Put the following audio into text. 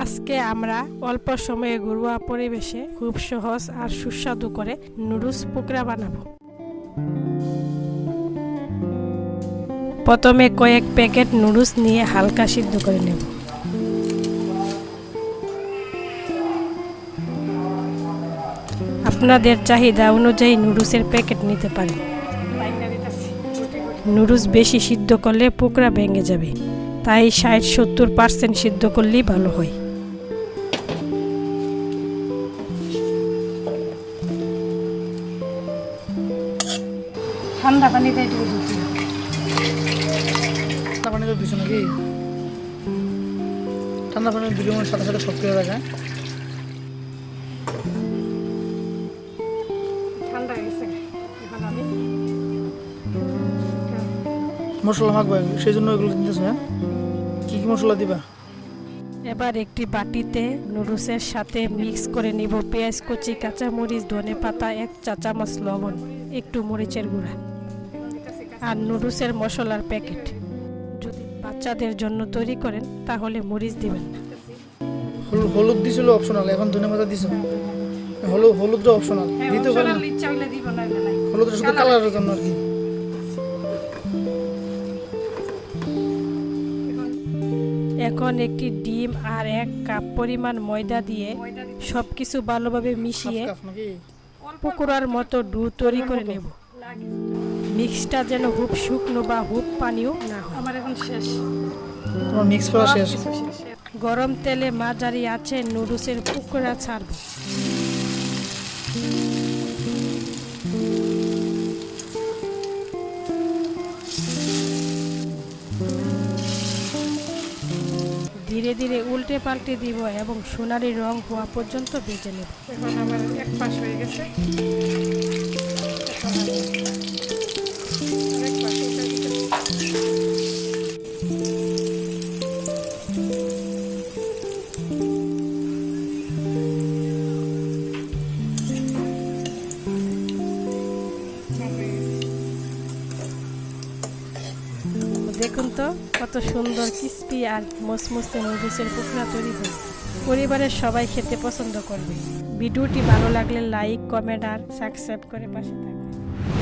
আজকে আমরা অল্প সময়ে ঘরোয়া পরিবেশে খুব সহজ আর সুস্বাদু করে নুডলস পোকরা বানাবো। প্রথমে কয়েক প্যাকেট নুডলস নিয়ে হালকা সিদ্ধ করে নেব। আপনাদের চাহিদা অনুযায়ী নুডলসের প্যাকেট নিতে পারেন। নুডলস বেশি সিদ্ধ করলে পোকরা ভেঙে যাবে, তাই ষাট সত্তর পার্সেন্ট সিদ্ধ করলেই ভালো হয়। ঠান্ডা পানিতে একটু ধুতে ঠান্ডা পানিতে দিছো নাকি? ঠান্ডা পানি মনে সাথে সাথে শক্তি হয়ে যায় ঠান্ডা গেছে এখন আমি মশলা মাখবে সেই জন্য এগুলো দিতেছো হ্যাঁ? কি কি মশলা দিবা? এবার একটি বাটিতে নুডলসের সাথে মিক্স করে নিব পেঁয়াজ কুচি কাঁচামরিচ ধনে পাতা এক চা চামচ লবণ একটু মরিচের গুঁড়া। আর নুডলসের মশলার প্যাকেট। যদি বাচ্চাদের জন্য তৈরি করেন তাহলে মরিচ দিবেন না। হলুদ হলুদ দিছিল অপশনাল এখন ধনে পাতা দিছো? হলুদ হলুদটা অপশনাল দিতে পারেন হলুদটা শুধু কালারের জন্য আর কি। এখন একটি ডিম আর এক কাপ পরিমাণ ময়দা দিয়ে সবকিছু ভালোভাবে মিশিয়ে পকোড়ার মতো ডু তৈরি করে নেব। মিক্সটা যেন খুব শুকনো বা খুব পানিও না হয়। আমার এখন শেষ। তোমার মিক্স করা শেষ? গরম তেলে মাঝারি আছে নুডলসের পকোড়া ছাড়ব ধীরে ধীরে উল্টে পাল্টে দিব এবং সোনালি রং হওয়া পর্যন্ত বেজে নেব। এখন আমার এক পাশ হয়ে গেছে। দেখুন তো, কত সুন্দর ক্রিস্পি আর মসমসে নুডলসের পকোড়া তৈরি হয় পরিবারের সবাই খেতে পছন্দ করবে। ভিডিওটি ভালো লাগলে লাইক কমেন্ট আর সাবস্ক্রাইব করে পাশে থাকবে